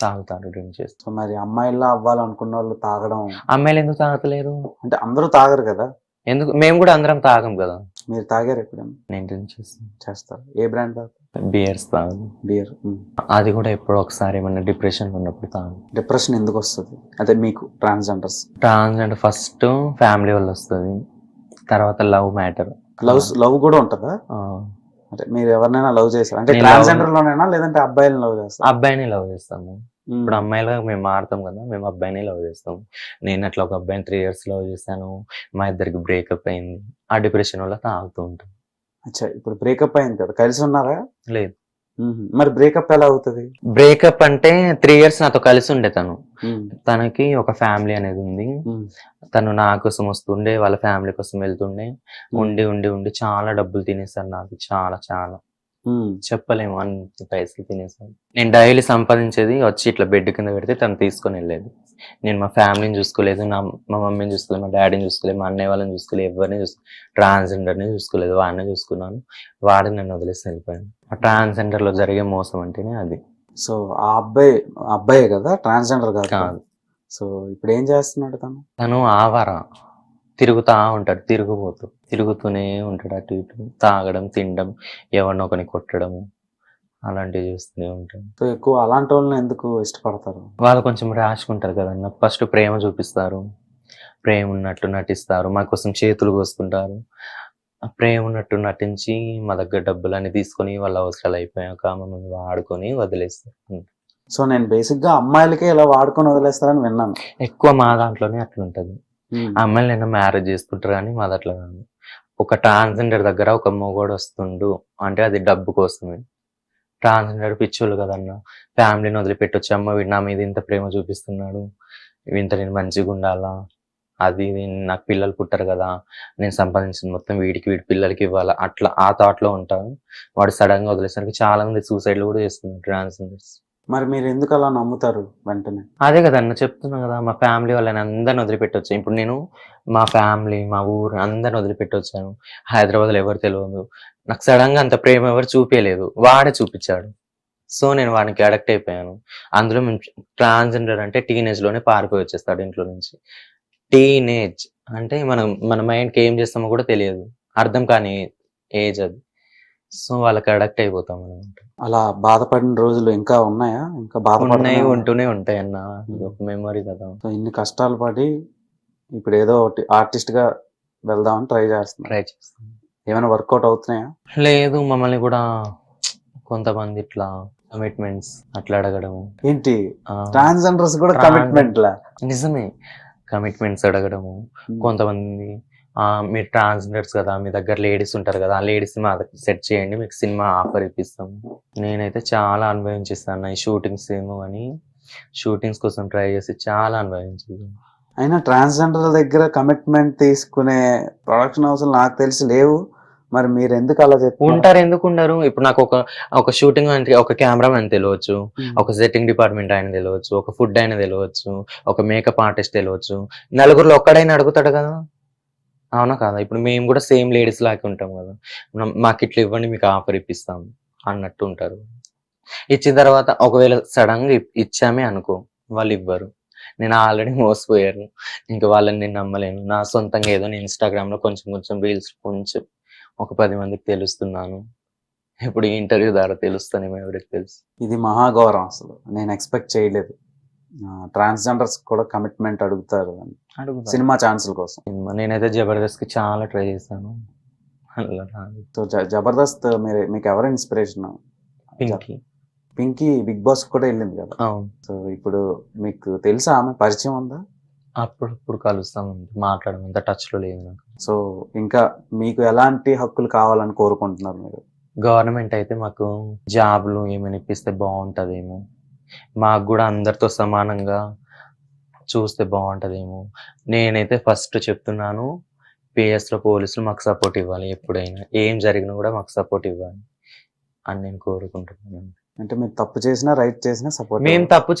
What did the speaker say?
తాగుతారు డ్రింక్ చేస్తారు మరి అమ్మాయిలా అవ్వాలనుకున్న వాళ్ళు తాగడం అమ్మాయిలు ఎందుకు తాగట్లేరు? అంటే అందరూ తాగరు కదా? ఎందుకు? మేము కూడా అందరం తాగం కదా. మీరు తాగారు ఎప్పుడైనా? నేను డ్రింక్ చేస్తాను చేస్తారు. ఏ బ్రాండ్ తాగుతారు? బియర్స్ తాగు బియర్ అది కూడా ఎప్పుడో ఒకసారి ఏమన్నా డిప్రెషన్ ఉన్నప్పుడు తాగు డిప్రెషన్ ఎందుకు వస్తుంది? అదే మీకు ట్రాన్స్జెండర్స్. ట్రాన్స్జెండర్ ఫస్ట్ ఫ్యామిలీ వల్ల వస్తుంది. తర్వాత లవ్ మ్యాటర్. లవ్ లవ్ కూడా ఉంటుందా? అంటే మీరు ఎవరినైనా లవ్ చేస్తారు అంటే నేను love- ట్రాన్స్జెండర్ లోనైనా లేదంటే అబ్బాయిలను లవ్ చేస్తారు? అబ్బాయిని లవ్ చేస్తాము ఇప్పుడు అమ్మాయిలుగా మేము మారుతాం కదా మేము అబ్బాయిని లవ్ చేస్తాం. నేను అట్లా ఒక అబ్బాయిని త్రీ ఇయర్స్ లవ్ చేశాను మా ఇద్దరికి బ్రేకప్ అయింది. ఆ డిప్రెషన్ వల్ల తాగుతూ ఉంటాం. అచ్చా ఇప్పుడు బ్రేకప్ అయింది కదా కలిసి ఉన్నారా? లేదు. మరి బ్రేకప్ ఎలా అవుతుంది? బ్రేకప్ అంటే త్రీ ఇయర్స్ నాతో కలిసి ఉండే తను. తనకి ఒక ఫ్యామిలీ అనేది ఉంది. తను నా కోసం వస్తుండే వాళ్ళ ఫ్యామిలీ కోసం వెళ్తుండే. ఉండి ఉండి ఉండి చాలా డబ్బులు తినేసారు నాకు. చాలా చాలా. చెప్పలేము. అన్ని పైసలు తినేసాను నేను డైలీ సంపాదించేది వచ్చి ఇట్లా బెడ్ కింద పెడితే తను తీసుకొని వెళ్ళేది. నేను మా ఫ్యామిలీని చూసుకోలేదు. నా మా మమ్మీని చూసుకోలేదు. మా డాడీని చూసుకోలేదు. మా అన్నయ్య వాళ్ళని చూసుకోలేదు. ఎవరిని చూసుకో ట్రాన్స్జెండర్ని చూసుకోలేదు. వాడిని చూసుకున్నాను. వాడిని నన్ను వదిలేసి వెళ్ళిపోయాను ఆ transgender లో జరిగే మోసం అంటేనే అది. సో ఆ అబ్బాయి అబ్బాయే కదా? ట్రాన్స్జెండర్ కాదు. సో ఇప్పుడు ఏం చేస్తున్నాడు తను? తను ఆవార? తిరుగుతా ఉంటాడు తిరుగుపోతూ తిరుగుతూనే ఉంటాడు అటు ఇటు తాగడం తినడం ఎవరినో ఒకరిని కొట్టడము అలాంటివి చేస్తూనే ఉంటాడు. సో ఎక్కువ అలాంటి వాళ్ళని ఎందుకు ఇష్టపడతారు? వాళ్ళు కొంచెం రాసుకుంటారు కదన్న ఫస్ట్ ప్రేమ చూపిస్తారు ప్రేమ ఉన్నట్టు నటిస్తారు మా కోసం చేతులు కోసుకుంటారు. ప్రేమ ఉన్నట్టు నటించి మా దగ్గర డబ్బులన్నీ తీసుకొని వాళ్ళ అవసరాలు అయిపోయాక మమ్మల్ని వాడుకొని వదిలేస్తారు. సో నేను బేసిక్గా అమ్మాయిలకే ఇలా వాడుకొని వదిలేస్తారని విన్నాను. ఎక్కువ మా దాంట్లోనే అట్లుంటది. అమ్మాయిలు నేను మ్యారేజ్ చేసుకుంటారు కానీ మాది అట్లా కాదు. ఒక ట్రాన్స్జెండర్ దగ్గర ఒక మొగోడు వస్తుండు. అంటే అది డబ్బు కోసమే. ట్రాన్స్జెండర్ పిచ్చోళ్ళు కదన్న. ఫ్యామిలీని వదిలిపెట్టొచ్చు. అమ్మ వీడు నా మీద ఇంత ప్రేమ చూపిస్తున్నాడు. ఇంత నేను మంచిగా ఉండాలా? అది నాకు పిల్లలు పుట్టారు కదా. నేను సంపాదించిన మొత్తం వీడికి వీడి పిల్లలకి ఇవ్వాలా? అట్లా ఆ థాట్లో ఉంటాను వాడు సడన్గా వదిలేసరికి చాలా మంది సూసైడ్లు కూడా చేస్తున్నారు ట్రాన్స్జెండర్స్ మరి మీరు ఎందుకు అలా నమ్ముతారు వెంటనే? అదే కదన్న చెప్తున్నా కదా మా ఫ్యామిలీ వాళ్ళని అందరిని వదిలిపెట్టొచ్చు? ఇప్పుడు నేను మా ఫ్యామిలీ మా ఊరు అందరిని వదిలిపెట్టొచ్చాను. హైదరాబాద్లో ఎవరు తెలియదు నాకు సడన్గా అంత ప్రేమ ఎవరు చూపించలేదు వాడే చూపించాడు. సో నేను వాడికి అడక్ట్ అయిపోయాను. అందులో మేము ట్రాన్స్జెండర్ అంటే టీనేజ్లోనే పారిపోయి వచ్చేస్తాడు ఇంట్లో నుంచి. టీనేజ్ అంటే మనం మన మైండ్కి ఏం చేస్తామో కూడా తెలియదు. అర్థం కాని ఏజ్ అది. సో వాళ్ళకి అడక్ట్ అయిపోతాం అనమాట అలా బాధపడిన రోజులు ఇంకా ఉన్నాయా? ఇంకా ఉన్నాయి బాధపడుతున్నాయా? ఉంటూనే ఉంటాయి అన్న. ఒక మెమరీ కదా. సో ఇన్ని కష్టాలు పడి ఇప్పుడు ఏదో ఒకటి ఆర్టిస్ట్గా వెళ్దామని ట్రై చేస్తున్నారు ట్రై చేస్తాం ఏమైనా వర్కౌట్ అవుతున్నాయా? లేదు మమ్మల్ని కూడా కొంతమంది ఇట్లా కమిట్మెంట్స్ అట్లా అడగడం. ఏంటి? ట్రాన్స్జెండర్స్ కూడా కమిట్మెంట్ లా? నిజమే. కమిట్మెంట్స్ అడగడము. కొంతమంది ఆ, మీరు ట్రాన్స్జెండర్స్ కదా మీ దగ్గర లేడీస్ ఉంటారు కదా ఆ లేడీస్ మా సెట్ చేయండి మీకు సినిమా ఆఫర్ ఇప్పిస్తాం నేనైతే చాలా అనుభవించేస్తాను ఈ షూటింగ్స్ ఏమో అని. షూటింగ్స్ కోసం ట్రై చేసి చాలా అనుభవించాను అయినా ట్రాన్స్జెండర్ దగ్గర కమిట్మెంట్ తీసుకునే ప్రొడక్షన్ హౌస్ నాకు తెలిసి లేవు. మరి మీరు ఎందుకు అలా చెప్పారు? ఉంటారు ఎందుకు ఉండరు? ఇప్పుడు నాకు ఒక ఒక షూటింగ్ అంటే ఒక కెమెరామెన్ తెలియవచ్చు ఒక సెట్టింగ్ డిపార్ట్మెంట్ ఆయన తెలియవచ్చు ఒక ఫుడ్ ఆయన తెలియవచ్చు ఒక మేకప్ ఆర్టిస్ట్ తెలియవచ్చు. నలుగురిలో ఒక్కడైనా అడుగుతాడు కదా? అవునా కాదా? ఇప్పుడు మేము కూడా సేమ్ లేడీస్ లాగా ఉంటాం కదా. మనం- మాకు ఇట్లా ఇవ్వండి మీకు ఆఫర్ ఇప్పిస్తాం అన్నట్టు ఉంటారు. ఇచ్చిన తర్వాత ఒకవేళ సడన్గా ఇచ్చామే అనుకో వాళ్ళు ఇవ్వరు. నేను ఆల్రెడీ మోసపోయారు ఇంకా వాళ్ళని నేను నమ్మలేను. నా సొంతంగా ఏదో నేను ఇన్స్టాగ్రామ్లో కొంచెం కొంచెం రీల్స్ కొంచెం ఒక పది మందికి తెలుస్తున్నాను. ఇప్పుడు ఈ ఇంటర్వ్యూ ద్వారా తెలుస్తానేమో ఎవరికి తెలుసు. ఇది మహాగౌరవం అసలు. నేను ఎక్స్పెక్ట్ చేయలేదు. ట్రాన్స్జెండర్స్ కూడా కమిట్మెంట్ అడుగుతారు. సినిమా ఛాన్సుల కోసం. నేనైతే జబర్దస్త్కి చాలా ట్రై చేశాను. సో జబర్దస్త్ మీరు మీకు ఎవరు inspiration Pinky. Pinky Bigg Boss కూడా వెళ్ళింది కదా? సో ఇప్పుడు మీకు తెలుసా ఆమె? పరిచయం ఉందా? అప్పుడప్పుడు కలుస్తాం మాట్లాడడం అంత టచ్లో లేదు నాకు. సో ఇంకా మీకు ఎలాంటి హక్కులు కావాలని కోరుకుంటున్నారు మీరు? గవర్నమెంట్ అయితే మాకు జాబ్లు ఏమైనా ఇప్పిస్తే బాగుంటదేమో. మాకు కూడా అందరితో సమానంగా చూస్తే బాగుంటదేమో. నేనైతే ఫస్ట్ చెప్తున్నాను పిఎస్లో పోలీసులు మాకు సపోర్ట్ ఇవ్వాలి ఎప్పుడైనా. ఏం జరిగినా కూడా మాకు సపోర్ట్ ఇవ్వాలి అని నేను కోరుకుంటున్నాను. అంటే మీరు తప్పు చేసినా రైట్ చేసినా సపోర్ట్ మేము తప్పు